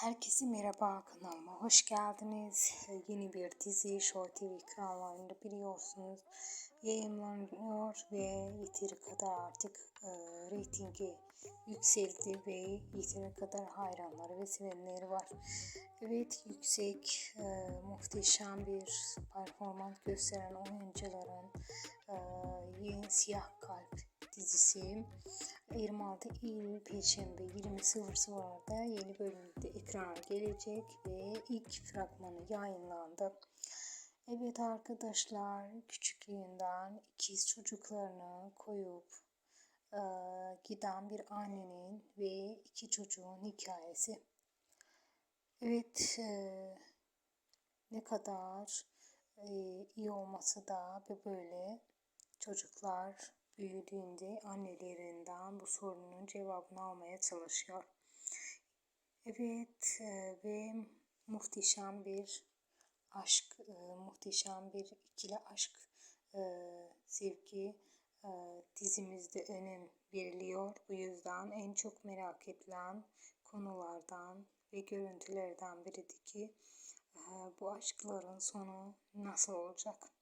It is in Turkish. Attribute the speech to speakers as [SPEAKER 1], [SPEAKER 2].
[SPEAKER 1] Herkese merhaba kanalıma hoş geldiniz. Yeni bir dizi Show TV ekranlarında biliyorsunuz yayınlanıyor ve yeteri kadar artık e, reytingi yükseldi ve yeteri kadar hayranları ve sevenleri var. Evet yüksek, e, muhteşem bir performans gösteren oyuncuların e, yeni Siyah Kalp dizisi 26 Eylül Perşembe 20.00'da yeni bölümde ekrana gelecek ve ilk fragmanı yayınlandı. Evet arkadaşlar küçüklüğünden ikiz çocuklarını koyup e, giden bir annenin ve iki çocuğun hikayesi. Evet e, ne kadar e, iyi olması da ve böyle çocuklar büyüdüğünde annelerinden bu sorunun cevabını almaya çalışıyor. Evet e, ve muhteşem bir aşk, e, muhteşem bir ikili aşk e, sevgi dizimizde önem veriliyor. Bu yüzden en çok merak edilen konulardan ve görüntülerden biridir ki e, bu aşkların sonu nasıl olacak?